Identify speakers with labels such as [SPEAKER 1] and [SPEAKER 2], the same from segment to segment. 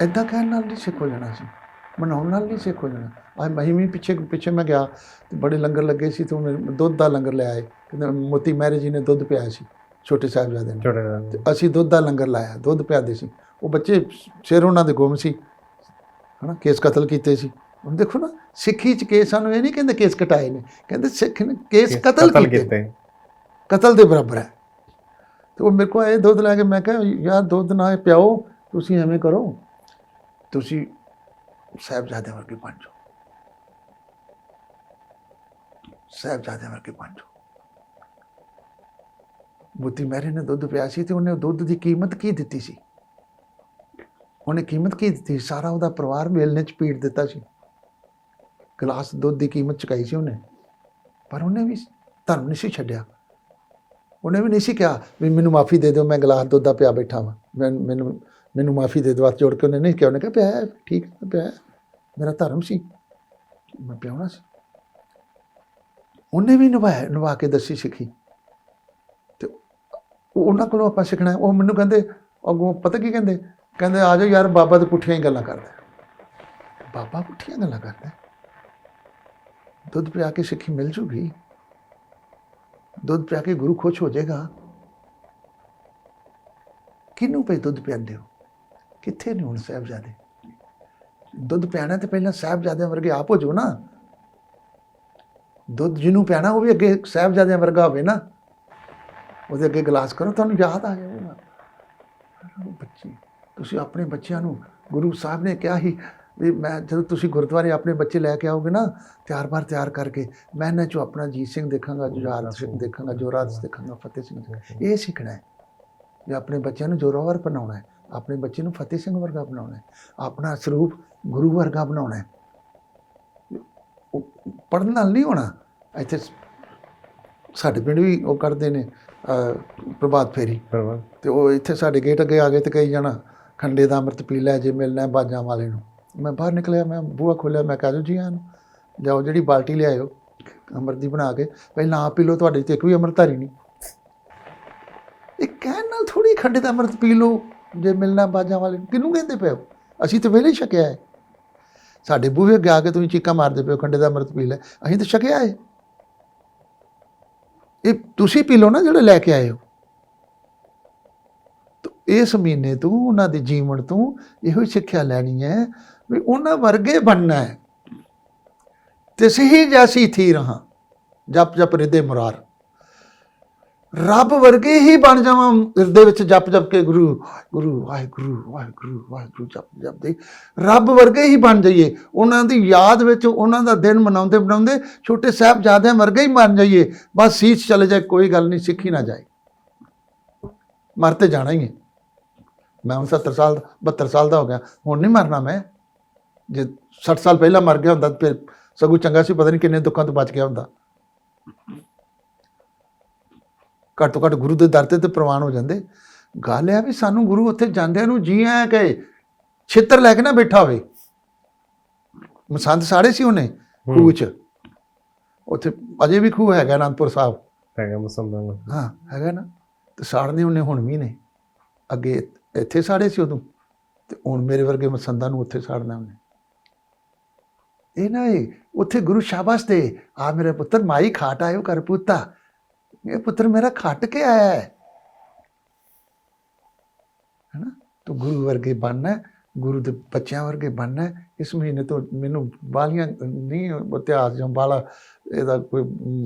[SPEAKER 1] ਇਦਾਂ ਕਹਿਣ ਨਾਲ ਨਹੀਂ ਸਿੱਖ ਹੋ ਜਾਣਾ ਸੀ। ਮਨਾਉਣ ਨਾਲ ਨਹੀਂ ਸਿੱਖ ਹੋ ਜਾਣਾ। ਅੱਜ ਮਹੀਮੀ ਪਿੱਛੇ ਪਿੱਛੇ ਮੈਂ ਗਿਆ ਤੇ ਬੜੇ ਲੰਗਰ ਲੱਗੇ ਸੀ ਤੇ ਦੁੱਧ ਦਾ ਲੰਗਰ ਲੈ ਆਏ। ਕਹਿੰਦੇ ਮੋਤੀ ਮਹਿਰੇ ਜੀ ਨੇ ਦੁੱਧ ਪਿਆਇਆ ਸੀ ਛੋਟੇ ਸਾਹਿਬਜ਼ਾਦੇ ਨੇ। ਤੇ ਅਸੀਂ ਦੁੱਧ ਦਾ ਲੰਗਰ ਲਾਇਆ ਦੁੱਧ ਪਿਆਦੇ ਸੀ। ਉਹ ਬੱਚੇ ਸਿਰ ਉਹਨਾਂ ਦੇ ਗੁੰਮ ਸੀ ਹਨਾ ਕੇਸ ਕਤਲ ਕੀਤੇ ਸੀ। ਹੁਣ ਦੇਖੋ ਨਾ ਸਿੱਖੀ ਚ ਕੇਸ ਸਾਨੂੰ ਇਹ ਨਹੀਂ ਕਹਿੰਦੇ ਕੇਸ ਕਟਾਏ ਨੇ ਕਹਿੰਦੇ ਸਿੱਖ ਨੇ ਕੇਸ ਕਤਲ ਕੀਤੇ। ਕਤਲ ਦੇ ਬਰਾਬਰ ਹੈ। ਤੇ ਉਹ ਮੇਰੇ ਕੋਲ ਆਏ ਦੁੱਧ ਲੈ ਕੇ ਮੈਂ ਕਿਹਾ ਯਾਰ ਦੁੱਧ ਨਾ ਪਿਆਓ ਤੁਸੀਂ ਐਵੇਂ ਕਰੋ। ਤੁਸੀਂ ਸਾਹਿਬਜ਼ਾਦੇ ਵਰਗੇ ਬਣ ਜਾਓ। ਸਾਹਿਬਜ਼ਾਦੇ ਵਰਗੇ ਬਣ ਜਾਓ। ਮੋਤੀ ਮਹਿਰੇ ਨੇ ਦੁੱਧ ਪਿਆ ਸੀ ਤੇ ਉਹਨੇ ਦੁੱਧ ਦੀ ਕੀਮਤ ਕੀ ਦਿੱਤੀ ਸੀ? ਉਹਨੇ ਕੀਮਤ ਕੀ ਦਿੱਤੀ ਸਾਰਾ ਉਹਦਾ ਪਰਿਵਾਰ ਮੇਲਨੇ ਚ ਪੀੜ ਦਿੱਤਾ ਸੀ। ਗਲਾਸ ਦੁੱਧ ਦੀ ਕੀਮਤ ਚੁਕਾਈ ਸੀ ਉਹਨੇ। ਪਰ ਉਹਨੇ ਵੀ ਧਰਮ ਨਹੀਂ ਸੀ ਛੱਡਿਆ। ਉਹਨੇ ਵੀ ਨਹੀਂ ਸੀ ਕਿਹਾ ਵੀ ਮੈਨੂੰ ਮਾਫੀ ਦੇ ਦਿਓ, ਮੈਂ ਗਲਾਸ ਦੁੱਧ ਦਾ ਪਿਆ ਬੈਠਾ ਵਾਂ। ਮੈਂ ਮੈਨੂੰ ਮੈਨੂੰ ਮਾਫੀ ਦੇ ਦਿਓ ਜੋੜ ਕੇ ਉਹਨੇ ਨਹੀਂ ਕਿਹਾ, ਉਹਨੇ ਕਿਹਾ, ਪਿਆ ਠੀਕ ਹੈ, ਪਿਆ ਮੇਰਾ ਧਰਮ ਸੀ, ਮੈਂ ਪਿਆਉਣਾ ਸੀ। ਉਹਨੇ ਵੀ ਨਿਭਾਇਆ ਨਿਭਾ ਕੇ ਦੱਸੀ ਸਿੱਖੀ। ਤੇ ਉਹਨਾਂ ਕੋਲੋਂ ਆਪਾਂ ਸਿੱਖਣਾ, ਉਹ ਮੈਨੂੰ ਕਹਿੰਦੇ, ਅੱਗੋਂ ਪਤਾ ਕੀ ਕਹਿੰਦੇ? ਕਹਿੰਦੇ, ਆ ਜਾਓ ਯਾਰ, ਬਾਬਾ ਤੇ ਪੁੱਠੀਆਂ ਹੀ ਗੱਲਾਂ ਕਰਦਾ ਬਾਬਾ ਪੁੱਠੀਆਂ ਗੱਲਾਂ ਕਰਦਾ ਦੁੱਧ ਪਿਆ ਕੇ ਸਿੱਖੀ ਮਿਲ ਜੂਗੀ। ਦੁੱਧ ਪਿਆ ਕੇ ਗੁਰੂ ਖੁਸ਼ ਹੋ ਜਾਏਗਾ। ਕਿਹਨੂੰ ਪਈ ਦੁੱਧ ਪਿਆਉਂਦੇ ਹੋ? ਕਿੱਥੇ ਨੇ ਹੁਣ ਸਾਹਿਬਜ਼ਾਦੇ? ਦੁੱਧ ਪਿਆਣਾ ਤੇ ਪਹਿਲਾਂ ਸਾਹਿਬਜ਼ਾਦਿਆਂ ਵਰਗੇ ਆਪ ਹੋ ਜਾਓ ਨਾ। ਦੁੱਧ ਜਿਹਨੂੰ ਪਿਆਣਾ ਉਹ ਵੀ ਅੱਗੇ ਸਾਹਿਬਜ਼ਾਦਿਆਂ ਵਰਗਾ ਹੋਵੇ ਨਾ। ਉਹਦੇ ਅੱਗੇ ਗਲਾਸ ਕਰੋ ਤੁਹਾਨੂੰ ਯਾਦ ਆ ਜਾਏਗਾ ਉਹ ਬੱਚੀ ਤੁਸੀਂ ਆਪਣੇ ਬੱਚਿਆਂ ਨੂੰ ਗੁਰੂ ਸਾਹਿਬ ਨੇ ਕਿਹਾ ਸੀ ਵੀ ਮੈਂ ਜਦੋਂ ਤੁਸੀਂ ਗੁਰਦੁਆਰੇ ਆਪਣੇ ਬੱਚੇ ਲੈ ਕੇ ਆਓਗੇ ਨਾ ਤਿਆਰ ਬਾਰ ਤਿਆਰ ਕਰਕੇ ਮੈਂ ਇਹਨਾਂ ਚੋਂ ਆਪਣਾ ਜੀਤ ਸਿੰਘ ਦੇਖਾਂਗਾ ਜੁਝਾਰ ਸਿੰਘ ਦੇਖਾਂਗਾ ਜੋਰਾਜ ਦੇਖਾਂਗਾ ਫਤਿਹ ਸਿੰਘ। ਇਹ ਸਿੱਖਣਾ ਹੈ। ਵੀ ਆਪਣੇ ਬੱਚਿਆਂ ਨੂੰ ਜੋਰਾਵਰ ਬਣਾਉਣਾ ਹੈ। ਆਪਣੇ ਬੱਚੇ ਨੂੰ ਫਤਿਹ ਸਿੰਘ ਵਰਗਾ ਬਣਾਉਣਾ ਹੈ ਆਪਣਾ ਸਰੂਪ ਗੁਰੂ ਵਰਗਾ ਬਣਾਉਣਾ ਹੈ। ਪੜਨ ਨਾਲ ਨਹੀਂ ਹੋਣਾ ਇੱਥੇ ਸਾਡੇ ਪਿੰਡ ਵੀ ਉਹ ਕਰਦੇ ਨੇ ਪ੍ਰਭਾਤ ਫੇਰੀ। ਤੇ ਉਹ ਇੱਥੇ ਸਾਡੇ ਗੇਟ ਅੱਗੇ ਆ ਗਏ ਤੇ ਕਈ ਜਣਾ ਖੰਡੇ ਦਾ ਅੰਮ੍ਰਿਤ ਪੀ ਲੈ ਜੇ ਮਿਲਣਾ ਹੈ ਬਾਜਾਂ ਵਾਲੇ ਨੂੰ। ਮੈਂ ਬਾਹਰ ਨਿਕਲਿਆ ਮੈਂ ਬੂਹਾ ਖੋਲਿਆ ਮੈਂ ਕਹਾਂ ਜੀ ਆਨ ਜਾਓ ਜਿਹੜੀ ਬਾਲਟੀ ਲਿਆਇਓ ਅੰਮ੍ਰਿਤ ਦੀ ਬਣਾ ਕੇ। ਪਹਿਲਾਂ ਆਪ ਪੀ ਲਓ ਤੁਹਾਡੇ ਤੇ ਇੱਕ ਵੀ ਅੰਮ੍ਰਿਤ ਧਾਰੀ ਨਹੀਂ। ਇਹ ਕਹਿਣ ਨਾਲ ਥੋੜੀ ਖੰਡੇ ਦਾ ਅੰਮ੍ਰਿਤ ਪੀ ਲਓ। ਜੇ ਮਿਲਣਾ ਬਾਜਾਂ ਵਾਲੇ ਨੂੰ, ਕਿਹਨੂੰ ਕਹਿੰਦੇ ਪਏ ਹੋ? ਅਸੀਂ ਤਾਂ ਵੇਲੇ ਛਕਿਆ ਹੈ। ਸਾਡੇ ਬੂਹੇ ਅੱਗੇ ਆ ਕੇ ਤੁਸੀਂ ਚੀਕਾਂ ਮਾਰਦੇ ਪਏ ਹੋ, ਖੰਡੇ ਦਾ ਅੰਮ੍ਰਿਤ ਪੀ ਲੈ। ਅਸੀਂ ਤਾਂ ਛਕਿਆ ਹੈ। ਇਹ ਤੁਸੀਂ ਪੀ ਲਓ ਨਾ ਜਿਹੜੇ ਲੈ ਕੇ ਆਏ ਹੋ। ਇਸ ਮਹੀਨੇ ਤੋਂ ਉਹਨਾਂ ਦੇ ਜੀਵਨ ਤੋਂ ਇਹੋ ਹੀ ਸਿੱਖਿਆ ਲੈਣੀ ਹੈ ਵੀ ਉਹਨਾਂ ਵਰਗੇ ਬਣਨਾ ਹੈ। ਤੇ ਜੈਸੀ ਥੀ ਰਹਾ। ਜਪ ਜਪ ਹਿਰਦੇ ਮੁਰਾਰ। ਰੱਬ ਵਰਗੇ ਹੀ ਬਣ ਜਾਵਾਂ, ਹਿਰਦੇ ਵਿੱਚ ਜਪ ਜਪ ਕੇ ਗੁਰੂ ਗੁਰੂ, ਵਾਹਿਗੁਰੂ ਵਾਹਿਗੁਰੂ ਵਾਹਿਗੁਰੂ ਜਪ ਜਪ ਦੇ ਰੱਬ ਵਰਗੇ ਹੀ ਬਣ ਜਾਈਏ। ਉਹਨਾਂ ਦੀ ਯਾਦ ਵਿੱਚ ਉਹਨਾਂ ਦਾ ਦਿਨ ਮਨਾਉਂਦੇ ਮਨਾਉਂਦੇ ਛੋਟੇ ਸਾਹਿਬਜ਼ਾਦਿਆਂ ਵਰਗੇ ਹੀ ਬਣ ਜਾਈਏ। ਬਸ ਸ਼ੀਸ਼ ਚਲੇ ਜਾਏ, ਕੋਈ ਗੱਲ ਨਹੀਂ, ਸਿੱਖੀ ਨਾ ਜਾਏ। ਮਰ ਤੇ ਜਾਣਾ ਹੀ ਹੈ। ਮੈਂ ਹੁਣ 70 ਸਾਲ ਦਾ 72 ਸਾਲ ਦਾ ਹੋ ਗਿਆ। ਹੁਣ ਨਹੀਂ ਮਰਨਾ ਮੈਂ। ਜੇ 60 ਸਾਲ ਪਹਿਲਾਂ ਮਰ ਗਿਆ ਹੁੰਦਾ ਤਾਂ ਫਿਰ ਸਗੋਂ ਚੰਗਾ ਸੀ, ਪਤਾ ਨਹੀਂ ਕਿੰਨੇ ਦੁੱਖਾਂ ਤੋਂ ਬਚ ਗਿਆ ਹੁੰਦਾ। ਘੱਟ ਤੋਂ ਘੱਟ ਗੁਰੂ ਦੇ ਦਰ ਤੇ ਤੇ ਪ੍ਰਵਾਨ ਹੋ ਜਾਂਦੇ। ਗੱਲ ਆ ਵੀ ਸਾਨੂੰ ਗੁਰੂ ਉੱਥੇ ਜਾਂਦਿਆਂ ਨੂੰ ਜੀ ਆਇਆ ਕਹੇ ਛਿੱਤਰ ਲੈ ਕੇ ਨਾ ਬੈਠਾ ਹੋਵੇ। ਮਸੰਦ ਸਾੜੇ ਸੀ ਉਹਨੇ ਖੂਹ 'ਚ। ਉੱਥੇ ਅਜੇ ਵੀ ਖੂਹ ਹੈਗਾ ਅਨੰਦਪੁਰ ਸਾਹਿਬ।
[SPEAKER 2] ਹੈਗਾ ਨੂੰ।
[SPEAKER 1] ਹਾਂ ਹੈਗਾ ਨਾ। ਤੇ ਸਾੜਨੇ ਉਹਨੇ ਹੁਣ ਵੀ ਨੇ। ਅੱਗੇ ਇੱਥੇ ਸਾੜੇ ਸੀ ਉਦੋਂ। ਤੇ ਹੁਣ ਮੇਰੇ ਵਰਗੇ ਮਸੰਦਾਂ ਨੂੰ ਉੱਥੇ ਸਾੜਨਾ ਉਹਨੇ। ਇਹ ਨਾ ਇਹ ਉੱਥੇ ਗੁਰੂ ਸ਼ਾਬਾਸ਼ ਦੇ ਆ ਮੇਰੇ ਪੁੱਤਰ ਮਾਈ ਖਾਟ ਆਇਓ ਕਰ ਪੁੱਤਾ। ਇਹ ਪੁੱਤਰ ਮੇਰਾ ਖੱਟ ਕੇ ਆਇਆ ਹੈ। ਹੈਨਾ? ਤੂੰ ਗੁਰੂ ਵਰਗੇ ਬਣਨਾ ਗੁਰੂ ਦੇ ਬੱਚਿਆਂ ਵਰਗੇ ਬਣਨਾ। ਇਸ ਮਹੀਨੇ ਤੋਂ ਮੈਨੂੰ ਬਾਲੀਆਂ ਨਹੀਂ ਇਤਿਹਾਸ ਜਾਂ ਬਾਲਾ ਇਹਦਾ ਕੋਈ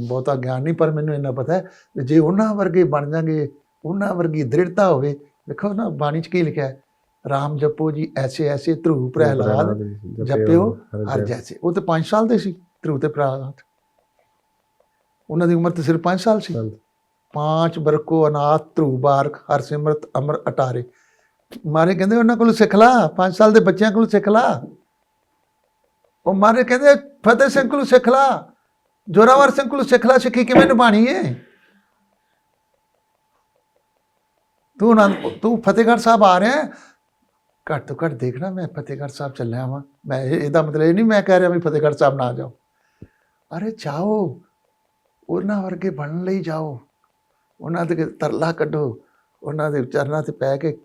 [SPEAKER 1] ਬਹੁਤਾ ਗਿਆਨ ਨਹੀਂ ਪਰ ਮੈਨੂੰ ਇੰਨਾ ਪਤਾ ਹੈ ਜੇ ਉਹਨਾਂ ਵਰਗੇ ਬਣ ਜਾਗੇ ਉਹਨਾਂ ਵਰਗੀ ਦ੍ਰਿੜਤਾ ਹੋਵੇ ਵੇਖੋ ਨਾ ਬਾਣੀ ਚ ਕੀ ਲਿਖਿਆ ਹੈ? ਰਾਮ ਜਪੋ ਜੀ ਐਸੇ ਐਸੇ ਧਰੂ ਪ੍ਰਹਿਲਾਦ ਜਪਿਓ ਹਰ ਜੈਸੇ। ਉਹ ਤੇ 5 ਸਾਲ ਦੇ ਸੀ ਧਰੂ ਤੇ ਪ੍ਰਹਿਲਾਦ। ਉਹਨਾਂ ਦੀ ਉਮਰ ਤੇ ਸਿਰਫ 5 ਸਾਲ ਸੀ। ਪਾਂਚ ਬਰਕੋ ਅਨਾਥ ਧਰੂ ਬਾਰਕ ਹਰ ਸਿਮਰਤ ਅਮਰ ਅਟਾਰੇ। ਮਾਰੇ ਕਹਿੰਦੇ ਉਹਨਾਂ ਕੋਲ ਸਿੱਖ ਲਾ 5 ਸਾਲ ਦੇ ਬੱਚਿਆਂ ਕੋਲ ਸਿੱਖ ਲਾ। ਉਹ ਮਾਰੇ ਕਹਿੰਦੇ ਫਤਿਹ ਸਿੰਘ ਕੋਲ ਸਿੱਖ ਲਾ ਜੋਰਾਵਰ ਸਿੰਘ ਕੋਲ ਸਿੱਖ ਲਾ ਸਿੱਖੀ ਕਿਵੇਂ ਨਿਭਾਣੀ ਏ? ਤੂੰ ਨਾ ਤੂੰ ਫਤਿਹਗੜ੍ਹ ਸਾਹਿਬ ਆ ਰਿਹਾ? ਘੱਟ ਤੋਂ ਘੱਟ ਦੇਖਣਾ ਮੈਂ ਫਤਿਹਗੜ੍ਹ ਸਾਹਿਬ ਚੱਲਿਆ ਵਾਂ। ਮੈਂ ਇਹ- ਇਹਦਾ ਮਤਲਬ ਇਹ ਨਹੀਂ ਮੈਂ ਕਹਿ ਰਿਹਾ ਵੀ ਫਤਿਹਗੜ੍ਹ ਸਾਹਿਬ ਨਾ ਜਾਓ। ਅਰੇ ਜਾਓ ਉਹਨਾਂ ਵਰਗੇ ਬਣਨ ਲਈ ਜਾਓ। ਉਹਨਾਂ ਦੇ ਤਰਲਾ ਕੱਢੋ। ਉਹਨਾਂ ਦੇ ਚਰਨਾਂ ਤੇ ਪੈ ਕੇ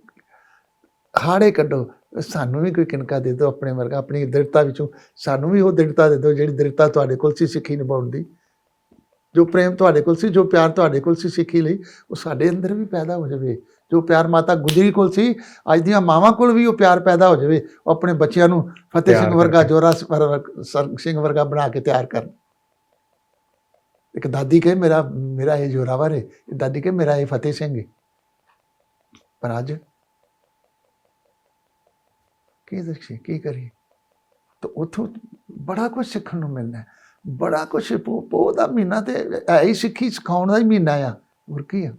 [SPEAKER 1] ਖਾੜੇ ਕੱਢੋ। ਸਾਨੂੰ ਵੀ ਕੋਈ ਕਿਨਕਾ ਦੇ ਦਿਓ ਆਪਣੇ ਵਰਗਾ ਆਪਣੀ ਦ੍ਰਿੜਤਾ ਵਿੱਚੋਂ। ਸਾਨੂੰ ਵੀ ਉਹ ਦ੍ਰਿੜਤਾ ਦੇ ਦਿਓ ਜਿਹੜੀ ਦ੍ਰਿੜਤਾ ਤੁਹਾਡੇ ਕੋਲ ਸੀ ਸਿੱਖੀ ਨਿਭਾਉਣ ਦੀ। ਜੋ ਪ੍ਰੇਮ ਤੁਹਾਡੇ ਕੋਲ ਸੀ ਜੋ ਪਿਆਰ ਤੁਹਾਡੇ ਕੋਲ ਸੀ ਸਿੱਖੀ ਲਈ ਉਹ ਸਾਡੇ ਅੰਦਰ ਵੀ ਪੈਦਾ ਹੋ ਜਾਵੇ। ਜੋ ਪਿਆਰ ਮਾਤਾ ਗੁਜਰੀ ਕੋਲ ਸੀ ਅੱਜ ਦੀਆਂ ਮਾਵਾਂ ਕੋਲ ਵੀ ਉਹ ਪਿਆਰ ਪੈਦਾ ਹੋ ਜਾਵੇ। ਆਪਣੇ ਬੱਚਿਆਂ ਨੂੰ ਫਤਿਹ ਸਿੰਘ ਵਰਗਾ। ਜੋਰਾ ਸਿੰਘ ਵਰਗਾ ਬਣਾ ਕੇ ਤਿਆਰ ਕਰਨ। ਇੱਕ ਦਾਦੀ ਕਹੇ, ਮੇਰਾ ਮੇਰਾ ਇਹ ਜੋਰਾਵਰ ਹੈ ਇਹ ਦਾਦੀ ਕਹੇ, ਮੇਰਾ ਇਹ ਫਤਿਹ ਸਿੰਘ ਹੈ ਪਰ ਅੱਜ ਕੀ ਦੱਸੀ ਕੀ ਕਰੀਏ? ਤਾਂ ਉਥੋਂ ਬੜਾ ਕੁਝ ਸਿੱਖਣ ਨੂੰ ਮਿਲਣਾ ਬੜਾ ਕੁਝ ਪੋ ਦਾ ਮਹੀਨਾ ਤੇ ਹੈ ਹੀ ਸਿੱਖੀ, ਸਿਖਾਉਣ ਦਾ ਹੀ ਮਹੀਨਾ ਆ। ਹੋਰ ਕੀ ਆ?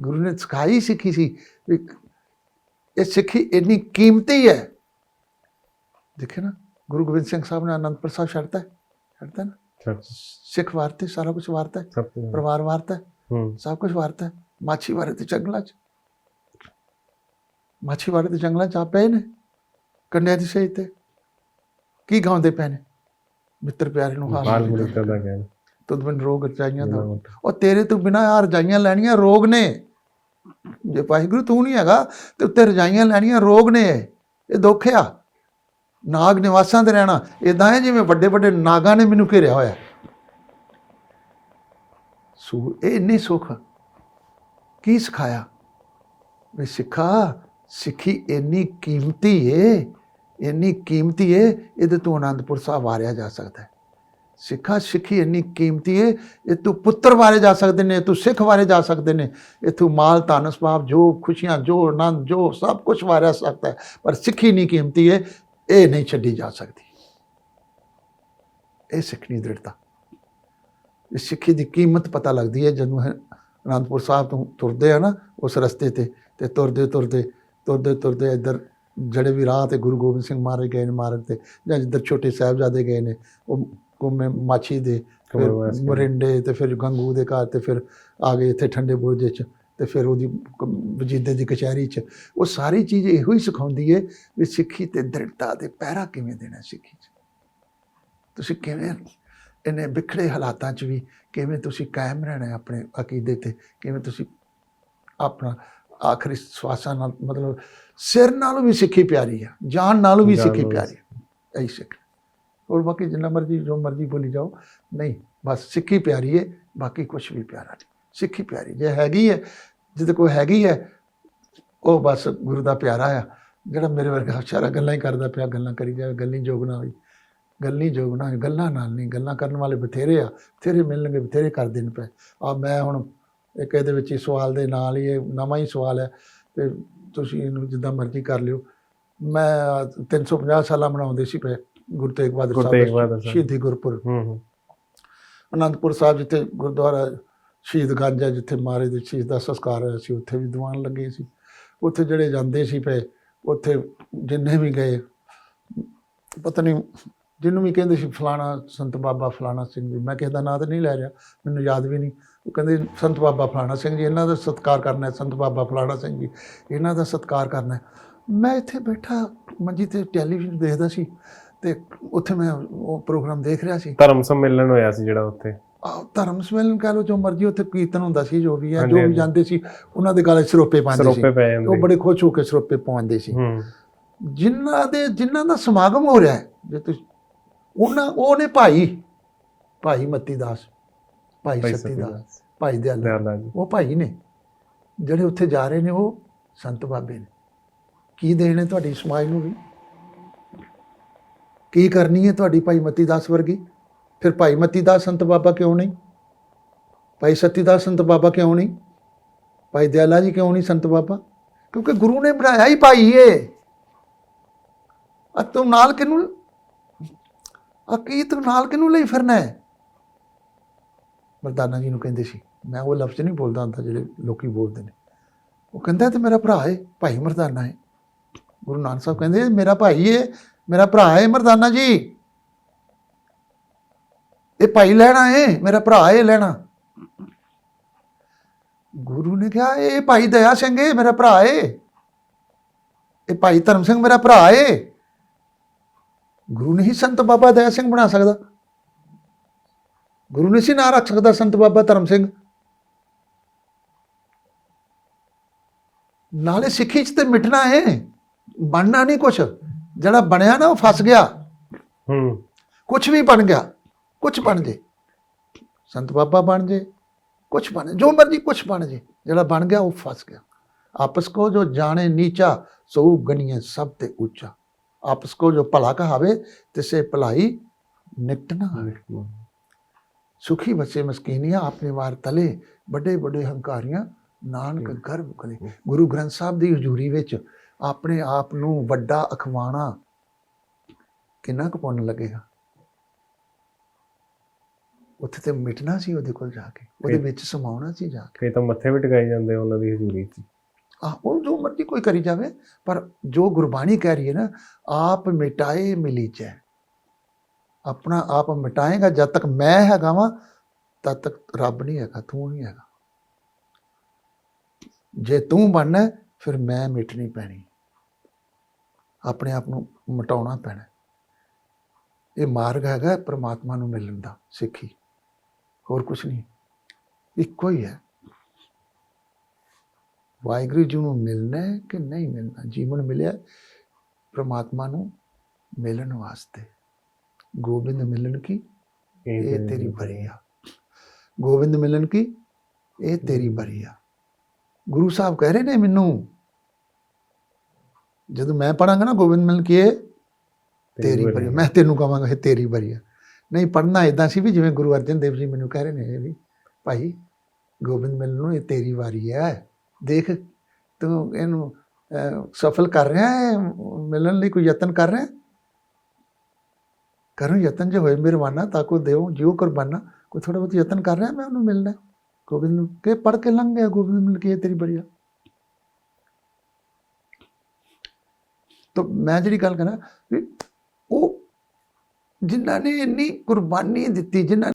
[SPEAKER 1] ਗੁਰੂ ਨੇ ਸਿਖਾਈ ਸਿੱਖੀ ਸੀ ਵੀ ਇਹ ਸਿੱਖੀ ਇੰਨੀ ਕੀਮਤੀ ਹੈ ਦੇਖੇ ਨਾ, ਗੁਰੂ ਗੋਬਿੰਦ ਸਿੰਘ ਸਾਹਿਬ ਨੇ ਅਨੰਦਪੁਰ ਸਾਹਿਬ ਛੱਡਤਾ। ਹੈ ਛੱਡਤਾ ਨਾ? ਸਿੱਖ ਵਾਰਤੇ ਸਾਰਾ ਕੁਝ ਵਾਰਤਾ ਹੈ। ਪਰਿਵਾਰ ਵਾਰਤਾ ਹੈ। ਸਭ ਕੁਝ ਵਾਰਤਾ ਹੈ। ਮਾਛੀ ਵਾਰੇ ਤੇ ਜੰਗਲਾਂ 'ਚ। ਮਾਛੀ ਵਾਰੇ ਤੇ ਜੰਗਲਾਂ 'ਚ ਆ ਪਏ ਨੇ। ਕੰਨਿਆ ਦੀ ਸੇਜ ਤੇ। ਕੀ ਗਾਉਂਦੇ ਪਏ ਨੇ? ਮਿੱਤਰ ਪਿਆਰੇ ਨੂੰ ਹਾਲ
[SPEAKER 2] ਮੁਰੀਦਾਂ ਦਾ ਕਹਿਣਾ
[SPEAKER 1] ਤੁਧ ਬਿਨ ਰੋਗ ਰਚਾਈਆਂ ਦਾ। ਉਹ ਤੇਰੇ ਤੋਂ ਬਿਨਾ ਆ ਰਜਾਈਆਂ ਲੈਣੀਆਂ ਰੋਗ ਨੇ। ਜੇ ਵਾਹਿਗੁਰੂ ਤੂੰ ਨਹੀਂ ਹੈਗਾ ਤੇ ਉੱਤੇ ਰਜਾਈਆਂ ਲੈਣੀਆਂ ਰੋਗ ਨੇ। ਇਹ ਦੁੱਖ ਆ। ਨਾਗ ਨਿਵਾਸਾਂ ਤੇ ਰਹਿਣਾ ਇਦਾਂ ਹੈ ਜਿਵੇਂ ਵੱਡੇ ਵੱਡੇ ਨਾਗਾਂ ਨੇ ਮੈਨੂੰ ਘੇਰਿਆ ਹੋਇਆ। ਸੋ ਇਹ ਇੰਨੀ ਸੁੱਖ, ਕੀ ਸਿਖਾਇਆ? ਵੀ ਸਿੱਖਾ, ਸਿੱਖੀ ਇੰਨੀ ਕੀਮਤੀ ਏ, ਇੰਨੀ ਕੀਮਤੀ ਏ, ਇਹਦੇ ਤੋਂ ਆਨੰਦਪੁਰ ਸਾਹਿਬ ਵਾਰਿਆ ਜਾ ਸਕਦਾ ਹੈ। ਸਿੱਖਾ, ਸਿੱਖੀ ਇੰਨੀ ਕੀਮਤੀ ਏ, ਇਹ ਤੂੰ ਪੁੱਤਰ ਵਾਰੇ ਜਾ ਸਕਦੇ ਨੇ ਤੂੰ ਸਿੱਖ ਵਾਰੇ ਜਾ ਸਕਦੇ ਨੇ ਇਥੋਂ ਮਾਲ, ਧਨ, ਸਵਾਬ, ਜੋ ਖੁਸ਼ੀਆਂ, ਜੋ ਆਨੰਦ, ਜੋ ਸਭ ਕੁਝ ਵਾਰਿਆ ਸਕਦਾ ਹੈ। ਪਰ ਸਿੱਖੀ ਨਹੀਂ ਕੀਮਤੀ ਏ ਇਹ ਨਹੀਂ ਛੱਡੀ ਜਾ ਸਕਦੀ। ਇਹ ਸਿੱਖਣੀ ਦ੍ਰਿੜਤਾ। ਇਸ ਸਿੱਖੀ ਦੀ ਕੀਮਤ ਪਤਾ ਲੱਗਦੀ ਹੈ ਜਦੋਂ ਅਨੰਦਪੁਰ ਸਾਹਿਬ ਤੋਂ ਤੁਰਦੇ ਆ ਨਾ ਉਸ ਰਸਤੇ ਤੇ ਤੇ ਤੁਰਦੇ ਤੁਰਦੇ ਤੁਰਦੇ ਤੁਰਦੇ ਇੱਧਰ ਜਿਹੜੇ ਵੀ ਰਾਹ ਤੇ ਗੁਰੂ ਗੋਬਿੰਦ ਸਿੰਘ ਮਾਰੇ ਗਏ ਨੇ ਮਾਰਗ ਤੇ ਜਾਂ ਜਿੱਧਰ ਛੋਟੇ ਸਾਹਿਬਜ਼ਾਦੇ ਗਏ ਨੇ ਉਹ ਗੁੰਮੇ ਮਾਛੀ ਦੇ ਫਿਰ। ਮਰਿੰਡੇ ਤੇ ਫਿਰ ਗੰਗੂ ਦੇ ਘਰ ਤੇ ਫਿਰ ਆ ਗਏ ਇੱਥੇ ਠੰਡੇ ਬੁਰਜ 'ਚ। ਤੇ ਫਿਰ ਉਹਦੀ ਵਜੀਦੇ ਦੀ ਕਚਹਿਰੀ 'ਚ। ਉਹ ਸਾਰੀ ਚੀਜ਼ ਇਹੋ ਹੀ ਸਿਖਾਉਂਦੀ ਏ ਵੀ ਸਿੱਖੀ ਤੇ ਦ੍ਰਿੜਤਾ ਤੇ ਪਹਿਰਾ ਕਿਵੇਂ ਦੇਣਾ ਸਿੱਖੀ 'ਚ। ਤੁਸੀਂ ਕਿਵੇਂ ਇਹਨੇ ਵਿਖੜੇ ਹਾਲਾਤਾਂ 'ਚ ਵੀ ਕਿਵੇਂ ਤੁਸੀਂ ਕਾਇਮ ਰਹਿਣਾ ਆਪਣੇ ਅਕੀਦੇ ਤੇ ਕਿਵੇਂ ਤੁਸੀਂ ਆਪਣਾ ਆਖਰੀ ਸਵਾਸਾਂ ਨਾਲ ਮਤਲਬ ਸਿਰ ਨਾਲੋਂ ਵੀ ਸਿੱਖੀ ਪਿਆਰੀ ਆ ਜਾਨ ਨਾਲੋਂ ਵੀ ਸਿੱਖੀ ਪਿਆਰੀ ਇਹੀ ਸਿੱਖ। ਹੋਰ ਬਾਕੀ ਜਿੰਨਾ ਮਰਜ਼ੀ ਜੋ ਮਰਜ਼ੀ ਬੋਲੀ ਜਾਓ। ਨਹੀਂ ਬਸ ਸਿੱਖੀ ਪਿਆਰੀ ਹੈ ਬਾਕੀ ਕੁਝ ਵੀ ਪਿਆਰਾ ਨਹੀਂ। ਸਿੱਖੀ ਪਿਆਰੀ ਜੇ ਹੈਗੀ ਹੈ ਜਿਹਦੇ ਕੋਈ ਹੈਗੀ ਹੈ ਉਹ ਬਸ ਗੁਰੂ ਦਾ ਪਿਆਰਾ ਆ। ਜਿਹੜਾ ਮੇਰੇ ਵਰਗਾ ਸਾਰਾ ਗੱਲਾਂ ਹੀ ਕਰਦਾ ਪਿਆ ਗੱਲਾਂ ਕਰੀ ਜਾਵੇ ਗੱਲੀ ਜੋਗ ਨਾ ਹੋਈ। ਗੱਲੀ ਜੋਗ ਨਾ ਗੱਲਾਂ ਨਾਲ ਨਹੀਂ ਗੱਲਾਂ ਕਰਨ ਵਾਲੇ ਬਥੇਰੇ ਆ ਬਥੇਰੇ ਮਿਲਣਗੇ ਬਥੇਰੇ ਕਰ ਦੇਣ ਪਏ। ਆ ਮੈਂ ਹੁਣ ਇੱਕ ਇਹਦੇ ਵਿੱਚ ਹੀ ਸਵਾਲ ਦੇ ਨਾਲ ਹੀ ਇਹ ਨਵਾਂ ਹੀ ਸਵਾਲ ਹੈ ਤੇ ਤੁਸੀਂ ਇਹਨੂੰ ਜਿੱਦਾਂ ਮਰਜ਼ੀ ਕਰ ਲਿਓ। ਮੈਂ 350 ਸਾਲਾਂ ਮਨਾਉਂਦੇ ਸੀ ਪਏ ਗੁਰੂ ਤੇਗ ਬਹਾਦਰ ਸਾਹਿਬ। ਸ਼ਹੀਦੀ ਗੁਰਪੁਰਬ।
[SPEAKER 2] ਹੂੰ ਹੂੰ।
[SPEAKER 1] ਅਨੰਦਪੁਰ ਸਾਹਿਬ ਜਿੱਥੇ ਗੁਰਦੁਆਰਾ ਸ਼ਹੀਦ ਗੰਜ ਹੈ ਜਿੱਥੇ ਮਹਾਰਾਜ ਦੇ ਸ਼ਹੀਦ ਦਾ ਸੰਸਕਾਰ ਹੋਇਆ ਸੀ, ਉੱਥੇ ਵੀ ਦੀਵਾਨ ਲੱਗੇ ਸੀ। ਉੱਥੇ ਜਿਹੜੇ ਜਾਂਦੇ ਸੀ ਪਏ, ਉੱਥੇ ਜਿੰਨੇ ਵੀ ਗਏ, ਪਤਾ ਨਹੀਂ ਜਿਹਨੂੰ ਵੀ ਕਹਿੰਦੇ ਸੀ ਫਲਾਣਾ ਸੰਤ ਬਾਬਾ ਫਲਾਣਾ ਸਿੰਘ ਜੀ, ਮੈਂ ਕਿਸੇ ਦਾ ਨਾਂ ਤਾਂ ਨਹੀਂ ਲੈ ਰਿਹਾ, ਮੈਨੂੰ ਯਾਦ ਵੀ ਨਹੀਂ। ਉਹ ਕਹਿੰਦੇ ਸੰਤ ਬਾਬਾ ਫਲਾਣਾ ਸਿੰਘ ਜੀ, ਇਹਨਾਂ ਦਾ ਸਤਿਕਾਰ ਕਰਨਾ ਹੈ, ਸੰਤ ਬਾਬਾ ਫਲਾਣਾ ਸਿੰਘ ਜੀ, ਇਹਨਾਂ ਦਾ ਸਤਿਕਾਰ ਕਰਨਾ ਹੈ। ਮੈਂ ਇੱਥੇ ਬੈਠਾ ਮੰਜੀ ਤੇ ਟੈਲੀਵਿਜ਼ਨ ਦੇਖਦਾ ਸੀ ਤੇ ਉੱਥੇ ਮੈਂ ਉਹ ਪ੍ਰੋਗਰਾਮ ਦੇਖ ਰਿਹਾ ਸੀ।
[SPEAKER 2] ਧਰਮ ਸੰਮੇਲਨ ਹੋਇਆ ਸੀ ਜਿਹੜਾ ਉੱਥੇ।
[SPEAKER 1] ਧਰਮ ਸਮੇਲਨ ਕਹ ਲੋ ਜੋ ਮਰਜ਼ੀ ਉੱਥੇ ਕੀਰਤਨ ਹੁੰਦਾ ਸੀ ਜੋ ਵੀ ਹੈ ਜੋ ਵੀ। ਜਾਂਦੇ ਸੀ ਉਹਨਾਂ ਦੇ ਗਾਲੇ ਸਰੋਪੇ ਪਾਉਂਦੇ ਸੀ। ਉਹ ਬੜੇ ਖੁਸ਼ ਹੋ ਕੇ ਸਰੋਪੇ ਪਵਾਉਂਦੇ ਸੀ। ਜਿਨ੍ਹਾਂ ਦੇ ਜਿਨ੍ਹਾਂ ਦਾ ਸਮਾਗਮ ਹੋ ਰਿਹਾ ਹੈ ਜੇ ਤੁਸੀਂ ਉਹਨਾਂ ਉਹ ਨੇ ਭਾਈ ਭਾਈ ਮੱਤੀ ਦਾਸ ਭਾਈ ਸਤੀ ਦਾਸ ਭਾਈ ਦਿਆਲਾ। ਉਹ ਭਾਈ ਨੇ। ਜਿਹੜੇ ਉੱਥੇ ਜਾ ਰਹੇ ਨੇ ਉਹ ਸੰਤ ਬਾਬੇ ਨੇ। ਕੀ ਦੇਣੇ ਤੁਹਾਡੀ ਸਮਾਜ ਨੂੰ ਵੀ? ਕੀ ਕਰਨੀ ਹੈ ਤੁਹਾਡੀ ਭਾਈ ਮਤੀ ਦਾਸ ਵਰਗੀ? ਫਿਰ ਭਾਈ ਮਤੀ ਦਾਸ ਸੰਤ ਬਾਬਾ ਕਿਉਂ ਨਹੀਂ? ਭਾਈ ਸਤੀ ਦਾਸ ਸੰਤ ਬਾਬਾ ਕਿਉਂ ਨਹੀਂ? ਭਾਈ ਦਿਆਲਾ ਜੀ ਕਿਉਂ ਨਹੀਂ ਸੰਤ ਬਾਬਾ? ਕਿਉਂਕਿ ਗੁਰੂ ਨੇ ਬਣਾਇਆ ਹੀ ਭਾਈ ਏ। ਆ ਤੂੰ ਨਾਲ ਕਿਨੂੰ ਆ ਤੂੰ ਨਾਲ ਕਿਨੂੰ ਲਈ ਫਿਰਨਾ ਹੈ? ਮਰਦਾਨਾ ਜੀ ਨੂੰ ਕਹਿੰਦੇ ਸੀ। ਮੈਂ ਉਹ ਲਫ਼ਜ਼ ਨਹੀਂ ਬੋਲਦਾ ਹੁੰਦਾ ਜਿਹੜੇ ਲੋਕੀ ਬੋਲਦੇ ਨੇ। ਉਹ ਕਹਿੰਦਾ ਇਹ ਤੇ ਮੇਰਾ ਭਰਾ ਹੈ ਭਾਈ ਮਰਦਾਨਾ ਹੈ ਗੁਰੂ ਨਾਨਕ ਸਾਹਿਬ ਕਹਿੰਦੇ, ਮੇਰਾ ਭਾਈ ਹੈ ਮੇਰਾ ਭਰਾ ਹੈ ਮਰਦਾਨਾ ਜੀ। ਇਹ ਭਾਈ ਲੈਣਾ ਹੈ ਮੇਰਾ ਭਰਾ ਹੈ ਲੈਣਾ। ਗੁਰੂ ਨੇ ਕਿਹਾ ਇਹ ਭਾਈ ਦਇਆ ਸਿੰਘ ਹੈ ਮੇਰਾ ਭਰਾ ਹੈ ਇਹ ਭਾਈ ਧਰਮ ਸਿੰਘ ਮੇਰਾ ਭਰਾ ਹੈ ਗੁਰੂ ਨਹੀਂ ਸੰਤ ਬਾਬਾ ਦਇਆ ਸਿੰਘ ਬਣਾ ਸਕਦਾ। ਗੁਰੂ ਨੇ ਸੀ ਨਾਂ ਰੱਖ ਸਕਦਾ ਸੰਤ ਬਾਬਾ ਧਰਮ ਸਿੰਘ। ਨਾਲੇ ਸਿੱਖੀ ਚ ਤੇ ਮਿਟਣਾ ਹੈ ਬਣਨਾ ਨਹੀਂ ਕੁਛ। ਜਿਹੜਾ ਬਣਿਆ ਨਾ ਉਹ ਫਸ ਗਿਆ।
[SPEAKER 2] ਹੂੰ।
[SPEAKER 1] ਕੁਛ ਵੀ ਬਣ ਗਿਆ। ਕੁਛ ਬਣ ਜੇ। ਸੰਤ ਬਾਬਾ ਬਣ ਜੇ ਕੁਛ ਬਣ ਜੋ ਮਰਜ਼ੀ ਕੁਛ ਬਣ ਜੇ ਜਿਹੜਾ ਬਣ ਗਿਆ ਉਹ ਫਸ ਗਿਆ। ਆਪਸ ਕੋ ਜੋ ਜਾਣੇ ਨੀਚਾ ਸੋ ਗਣੀਏ ਸਭ ਤੇ ਉੱਚਾ। ਆਪਸ ਕੋ ਜੋ ਭਲਾ ਕਹਾਵੇ ਤਿਸੇ ਭਲਾਈ ਨਿਕਟ ਨਾ ਆਵੇ। ਸੁਖੀ ਬਸੇ ਮਸਕੀਨੀਆਂ ਆਪਣੇ ਵਾਰ ਤਲੇ ਵੱਡੇ ਵੱਡੇ ਹੰਕਾਰੀਆਂ ਨਾਨਕ। ਗਰਭ
[SPEAKER 2] ਹਮ।
[SPEAKER 1] ਗੁਰੂ ਗ੍ਰੰਥ ਸਾਹਿਬ ਦੀ ਹਜ਼ੂਰੀ ਵਿੱਚ ਆਪਣੇ ਆਪ ਨੂੰ ਵੱਡਾ ਅਖਵਾਣਾ ਕਿੰਨਾ ਕੁ ਪੁੰਨ ਲੱਗੇਗਾ? ਉੱਥੇ ਤੇ ਮਿਟਣਾ ਸੀ ਉਹਦੇ ਕੋਲ ਜਾ ਕੇ ਉਹਦੇ ਵਿੱਚ ਸਮਾਉਣਾ ਸੀ ਜਾ ਕੇ।
[SPEAKER 2] ਕਈ ਤਾਂ ਮੱਥੇ ਵੀ ਟਿਕਾਈ ਜਾਂਦੇ ਆ ਉਹਨਾਂ ਦੀ ਹਜ਼ੂਰੀ 'ਚ।
[SPEAKER 1] ਆ ਉਹ ਜੋ ਮਰਜ਼ੀ ਕੋਈ ਕਰੀ ਜਾਵੇ ਪਰ ਜੋ ਗੁਰਬਾਣੀ ਕਹਿ ਰਹੀ ਹੈ ਨਾ ਆਪ ਮਿਟਾਏ ਮਿਲੀਚੈ। ਆਪਣਾ ਆਪ ਮਿਟਾਏਗਾ ਜਦ ਤੱਕ ਮੈਂ ਹੈਗਾ ਵਾਂ ਤਦ ਤੱਕ ਰੱਬ ਨਹੀਂ ਹੈਗਾ ਤੂੰ ਨਹੀਂ ਹੈਗਾ। ਜੇ ਤੂੰ ਬਣਨਾ ਫਿਰ ਮੈਂ ਮਿਟਣੀ ਪੈਣੀ। ਆਪਣੇ ਆਪ ਨੂੰ ਮਿਟਾਉਣਾ ਪੈਣਾ। ਇਹ ਮਾਰਗ ਹੈਗਾ ਪ੍ਰਮਾਤਮਾ ਨੂੰ ਮਿਲਣ ਦਾ ਸਿੱਖੀ। ਹੋਰ ਕੁਝ ਨਹੀਂ। ਇੱਕੋ ਹੀ ਹੈ। ਵਾਹਿਗੁਰੂ ਜੀ ਨੂੰ ਮਿਲਣਾ ਹੈ ਕਿ ਨਹੀਂ ਮਿਲਣਾ? ਜੀਵਨ ਮਿਲਿਆ ਪ੍ਰਮਾਤਮਾ ਨੂੰ ਮਿਲਣ ਵਾਸਤੇ। ਗੋਬਿੰਦ ਮਿਲਣ ਕੀ? ਇਹ ਤੇਰੀ ਬਰੀ ਆ। ਗੋਬਿੰਦ ਮਿਲਣ ਕੀ? ਇਹ ਤੇਰੀ ਬਰੀ ਆ। ਗੁਰੂ ਸਾਹਿਬ ਕਹਿ ਰਹੇ ਨੇ ਮੈਨੂੰ ਜਦੋਂ ਮੈਂ ਪੜਾਂਗਾ ਨਾ ਗੋਬਿੰਦ ਮਿਲਣ ਕੀ ਇਹ? ਤੇਰੀ ਬਰੀ ਆ। ਮੈਂ ਤੈਨੂੰ ਕਹਾਂਗਾ ਇਹ ਤੇਰੀ ਬਰੀ ਆ। ਨਹੀਂ ਪੜਨਾ ਇਦਾਂ ਸੀ ਵੀ ਜਿਵੇਂ ਗੁਰੂ ਅਰਜਨ ਦੇਵ ਜੀ ਮੈਨੂੰ ਕਹਿ ਰਹੇ ਨੇ ਵੀ, ਭਾਈ ਗੋਬਿੰਦ ਮਿਲ ਨੂੰ ਇਹ ਤੇਰੀ ਵਾਰੀ ਹੈ। ਦੇਖ, ਤੂੰ ਇਹਨੂੰ ਸਫਲ ਕਰ ਰਿਹਾ ਹੈ, ਮਿਲਣ ਲਈ ਕੋਈ ਯਤਨ ਕਰ ਰਿਹਾ ਕਰੋ ਯਤਨ ਜੇ ਹੋਏ ਮਿਹਰਬਾਨਾ, ਤਾਂ ਕੋ ਦਿਓ ਜਿਉ ਕੁਰਬਾਨਾ ਕੋਈ ਥੋੜਾ ਬਹੁਤ ਯਤਨ ਕਰ ਰਿਹਾ ਮੈਂ ਉਹਨੂੰ ਮਿਲਣਾ ਹੈ। ਗੋਬਿੰਦ ਨੂੰ ਕਿ ਪੜ ਕੇ ਲੰਘ ਗਿਆ ਗੋਬਿੰਦ ਮਿਲ ਕੇ, ਇਹ ਤੇਰੀ ਬੜੀਆ ਤਾਂ ਮੈਂ ਜਿਹੜੀ ਗੱਲ ਕਰਾਂ ਵੀ ਉਹ ਜਿਨ੍ਹਾਂ ਨੇ ਇੰਨੀ ਕੁਰਬਾਨੀ ਦਿੱਤੀ ਜਿਨ੍ਹਾਂ